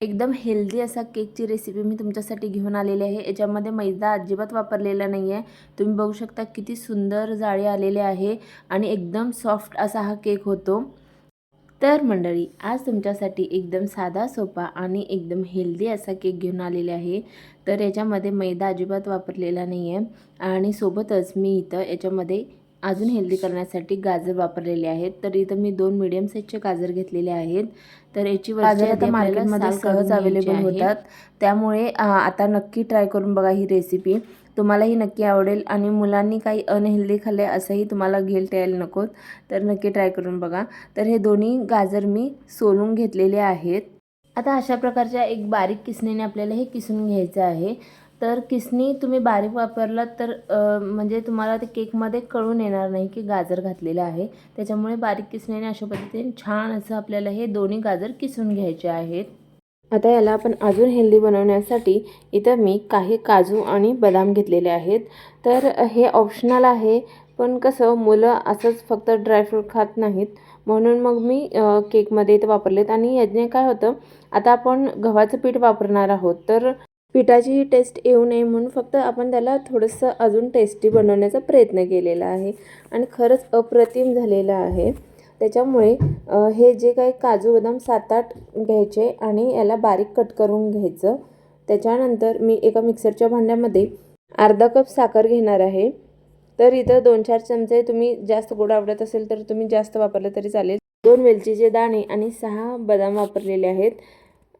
एकदम हेल्दी असा केकची रेसिपी मी तुमच्यासाठी घेऊन आलेली आहे. याच्यामध्ये मैदा अजिबात वापरलेला नाही आहे तुम्ही बघू शकता किती सुंदर जाळी आलेले आहे आणि एकदम सॉफ्ट असा हा केक होतो. तर मंडळी आज तुमच्यासाठी एकदम साधा सोपा आणि एकदम हेल्दी असा केक घेऊन आलेले आहे. तर याच्यामध्ये मैदा अजिबात वापरलेला नाही आहे आणि सोबतच मी इथं याच्यामध्ये अजून हेल्दी करण्यासाठी गाजर वापरलेले आहेत. तर इथं मी दोन मिडियम साईजचे गाजर घेतलेले आहेत. तर याची गाजर आता मार्केटमध्ये सहज अवेलेबल होतात. त्यामुळे आता नक्की ट्राय करून बघा ही रेसिपी तुम्हालाही नक्की आवडेल आणि मुलांनी काही अनहेल्दी खाल्ले असंही तुम्हाला गिल्ट यायला नको. तर नक्की ट्राय करून बघा. तर हे दोन्ही गाजर मी सोलून घेतलेले आहेत. आता अशा प्रकारच्या एक बारीक किसणीने आपल्याला हे किसून घ्यायचं आहे. तर किसनी तुम्ही बारीक वापरलात तर म्हणजे तुम्हाला ते केकमध्ये कळून येणार नाही की गाजर घातलेलं आहे. त्याच्यामुळे बारीक किसणीने अशा पद्धतीने छान असं आपल्याला हे दोन्ही गाजर किसून घ्यायचे आहेत. आता याला आपण अजून हेल्दी बनवण्यासाठी इथं मी काही काजू आणि बदाम घेतलेले आहेत. तर हे ऑप्शनल आहे पण कसं मुलं असंच फक्त ड्रायफ्रूट खात नाहीत. म्हणून मग मी केकमध्ये इथं वापरलेत. आणि याने काय होतं आता आपण गव्हाचं पीठ वापरणार आहोत. तर पिठाची ही टेस्ट येऊ नये म्हणून फक्त आपण त्याला थोडंसं अजून टेस्टी बनवण्याचा प्रयत्न केलेला आहे. आणि खरंच अप्रतिम झालेलं आहे. त्याच्यामुळे हे जे काही काजू बदाम सात आठ घ्यायचे आणि याला बारीक कट करून घ्यायचं. त्याच्यानंतर मी एका मिक्सरच्या भांड्यामध्ये अर्धा कप साखर घेणार आहे. तर इथं दोन चार चमचे तुम्ही जास्त गोड आवडत असेल तर तुम्ही जास्त वापरलं तरी चालेल. दोन वेलचीचे दाणे आणि सहा बदाम वापरलेले आहेत.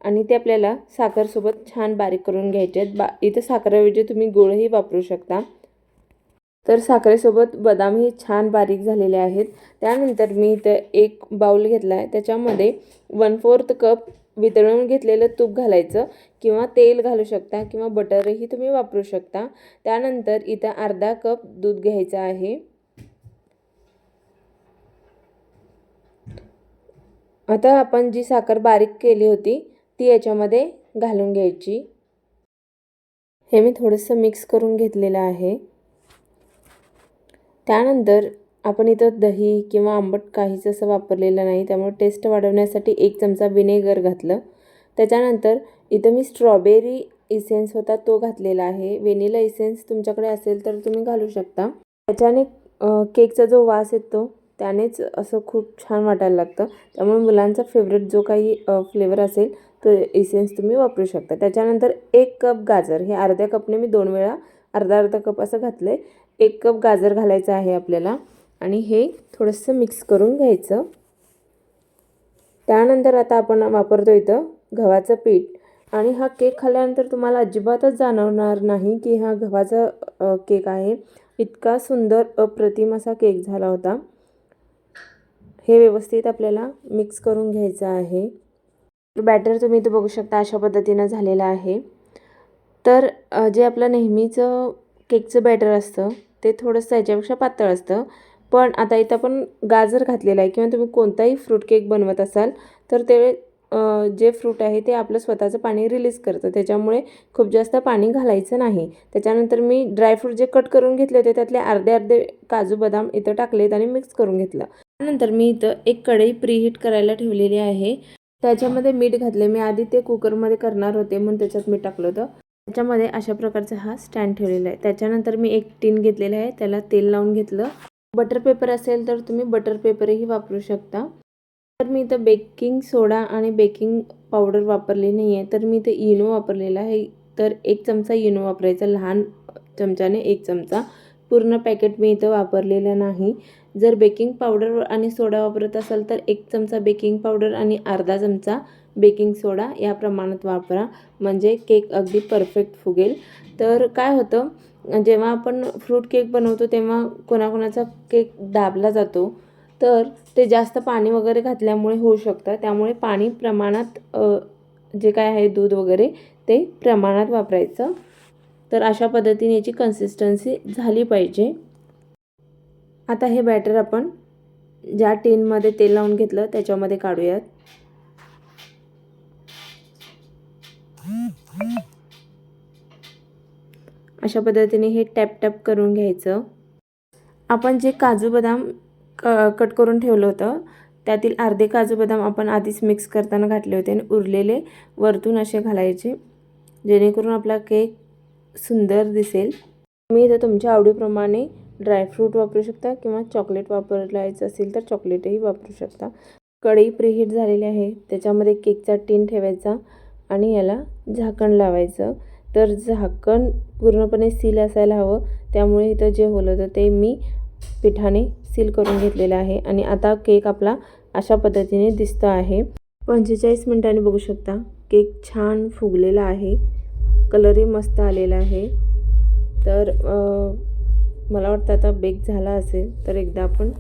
आणि ते आपल्याला साखरसोबत छान बारीक करून घ्यायचे आहेत. बा इथं साखरेऐवजी तुम्ही गुळही वापरू शकता. तर साखरेसोबत बदामही छान बारीक झालेले आहेत. त्यानंतर मी इथं एक बाऊल घेतला आहे त्याच्यामध्ये वन फोर्थ कप वितळून घेतलेलं तूप घालायचं किंवा तेल घालू शकता किंवा बटरही तुम्ही वापरू शकता. त्यानंतर इथं अर्धा कप दूध घ्यायचं आहे. आता आपण जी साखर बारीक केली होती ती याच्यामध्ये घालून घ्यायची. हे मी थोडंसं मिक्स करून घेतलेलं आहे. त्यानंतर आपण इथं दही किंवा आंबट काहीच असं वापरलेलं नाही त्यामुळे टेस्ट वाढवण्यासाठी एक चमचा विनेगर घातलं. त्याच्यानंतर इथं मी स्ट्रॉबेरी इसेन्स होता तो घातलेला आहे. व्हेनिला इसेन्स तुमच्याकडे असेल तर तुम्ही घालू शकता. त्याच्याने केकचा जो वास येतो त्यानेच असं खूप छान वाटायला लागतं. त्यामुळे मुलांचा फेवरेट जो काही फ्लेवर असेल तो इसेन्स तुम्ही वापरू शकता. त्याच्यानंतर एक कप गाजर. हे अर्ध्या कपने मी दोन वेळा अर्धा अर्धा कप असं घातलं आहे एक कप गाजर घालायचं आहे आपल्याला. आणि हे थोडंसं मिक्स करून घ्यायचं. त्यानंतर आता आपण वापरतो इथं गव्हाचं पीठ. आणि हा केक खाल्ल्यानंतर तुम्हाला अजिबातच जाणवणार नाही की हा गव्हाचा केक आहे. इतका सुंदर अप्रतिम असा केक झाला होता. हे व्यवस्थित आपल्याला मिक्स करून घ्यायचं आहे. बॅटर तुम्ही इथं बघू शकता अशा पद्धतीनं झालेलं आहे. तर जे आपलं नेहमीचं केकचं बॅटर असतं ते थोडंसं याच्यापेक्षा पातळ असतं. पण आता इथं आपण गाजर घातलेलं आहे किंवा तुम्ही कोणताही फ्रूट केक बनवत असाल तर ते जे फ्रूट आहे ते आपलं स्वतःचं पाणी रिलीज करतं. त्याच्यामुळे खूप जास्त पाणी घालायचं नाही. त्याच्यानंतर मी ड्रायफ्रूट जे कट करून घेतले होते त्यातले अर्धे अर्धे काजू बदाम इथं टाकलेत आणि मिक्स करून घेतलं. त्यानंतर मी इथं एक कढई प्रीहीट करायला ठेवलेली आहे. त्याच्यामध्ये मीठ घातले मी आधी ते कुकरमध्ये करणार होते म्हणून त्याच्यात मीठ टाकलं होतं. त्याच्यामध्ये अशा प्रकारचा हा स्टँड ठेवलेला आहे. त्याच्यानंतर मी एक टीन घेतलेलं आहे. त्याला तेल लावून घेतलं. बटर पेपर असेल तर तुम्ही बटर पेपरही वापरू शकता. तर मी इथं बेकिंग सोडा आणि बेकिंग पावडर वापरली नाही आहे तर मी इथं इनो वापरलेला आहे. तर एक चमचा इनो वापरायचा. लहान चमच्याने एक चमचा. पूर्ण पॅकेट मी इथं वापरलेलं नाही. जर बेकिंग पावडर आणि सोडा वापरत असाल तर एक चमचा बेकिंग पावडर आणि अर्धा चमचा बेकिंग सोडा या प्रमाणात वापरा. म्हणजे केक अगदी परफेक्ट फुगेल. तर काय होतं जेव्हा आपण फ्रूट केक बनवतो तेव्हा कोणाकोणाचा केक दाबला जातो. तर ते जास्त पाणी वगैरे घातल्यामुळे होऊ शकतं. त्यामुळे पाणी प्रमाणात जे काय आहे दूध वगैरे ते प्रमाणात वापरायचं. तर अशा पद्धतीने याची कन्सिस्टन्सी झाली पाहिजे. आता हे बॅटर आपण ज्या टीनमध्ये तेल लावून घेतलं त्याच्यामध्ये काढूयात. अशा पद्धतीने हे टॅप टॅप करून घ्यायचं. आपण जे काजू बदाम क कट करून ठेवलं होतं त्यातील अर्धे काजू बदाम आपण आधीच मिक्स करताना घातले होते आणि उरलेले वरतून असे घालायचे जेणेकरून आपला केक सुंदर दिसेल. तुम्ही इथं तुमच्या आवडीप्रमाणे ड्रायफ्रूट वापरू शकता किंवा चॉकलेट वापरायचं असेल तर चॉकलेटही वापरू शकता. कढई प्रीहीट झालेली आहे. त्याच्यामध्ये केकचा टीन ठेवायचा आणि याला झाकण लावायचं. तर झाकण पूर्णपणे सील असायला हवं. त्यामुळे इथं जे होलं होतं ते मी पिठाने सील करून घेतलेलं आहे आणि आता केक आपला अशा पद्धतीने दिसतो आहे. पंचेचाळीस मिनिटांनी बघू शकता. केक छान फुगलेला आहे. कलरही मस्त आलेला आहे. तर मला वाटतं आता बेक झाला असेल तर एकदा आपण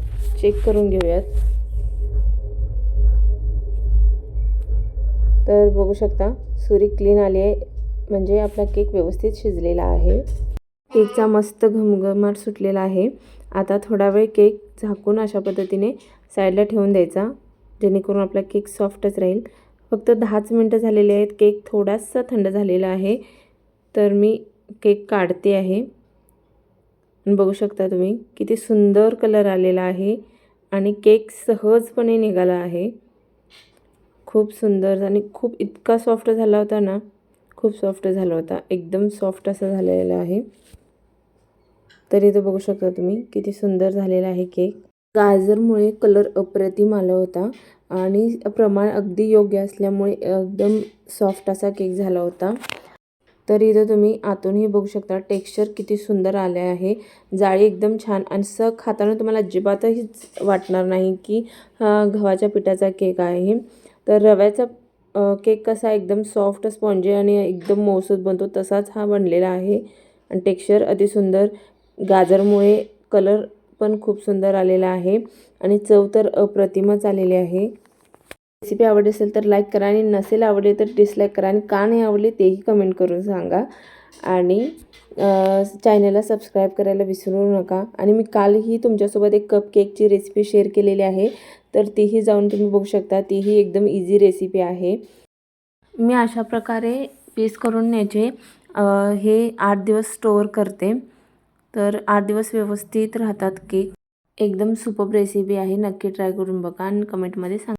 चेक करून घेऊयात. तर बघू शकता सुरी क्लीन आली आहे. म्हणजे आपला केक व्यवस्थित शिजलेला आहे. केकचा मस्त घमघमाट सुटलेला आहे. आता थोडा वेळ केक झाकून अशा पद्धतीने साईडला ठेवून द्यायचा जेणेकरून आपला केक सॉफ्टच राहील. फक्त दहाच मिनटं झालेले आहेत. केक थोडासा थंड झालेला आहे. तर मी केक काढते आहे. बघू शकता तुम्ही किती सुंदर कलर आलेला आहे आणि केक सहजपणे निघाला आहे. खूप सुंदर आणि खूप इतका सॉफ्ट झाला होता ना खूप सॉफ्ट झाला होता. एकदम सॉफ्ट असा झालेला आहे. तर इथं बघू शकता तुम्ही किती सुंदर झालेला आहे केक. गाजरमुळे कलर अप्रतिम आला होता आणि प्रमाण अगदी योग्य असल्यामुळे एकदम सॉफ्ट असा केक झाला होता. तर इथं तुम्ही आतूनही बघू शकता टेक्स्चर किती सुंदर आले आहे. जाळी एकदम छान आणि स खाताना तुम्हाला अजिबातही वाटणार नाही की हा गव्हाच्या पिठाचा केक आहे. तर रव्याचा केक कसा एकदम सॉफ्ट स्पॉन्जी आणि एकदम मौसूद बनतो तसाच हा बनलेला आहे. आणि टेक्स्चर अतिसुंदर गाजरमुळे कलर पण खूप सुंदर आलेला आहे. आणि चव तर अप्रतिमच आलेली आहे. रेसिपी आवडली असेल तर लाईक करा आणि नसेल आवडली तर डिसलाईक करा आणि का नाही आवडली तेही कमेंट करून सांगा. आणि चॅनलला सबस्क्राईब करायला विसरू नका. आणि मी कालही तुमच्यासोबत एक कप केकची रेसिपी शेअर केलेली आहे. तर तीही जाऊन तुम्ही बघू शकता. तीही एकदम इझी रेसिपी आहे. मी अशा प्रकारे पीस करून न्यायचे. हे आठ दिवस स्टोअर करते. तर आठ दिवस व्यवस्थित राहतात केक एकदम सुपर रेसिपी आहे. नक्की ट्राय करून बघा आणि कमेंटमध्ये सांगा.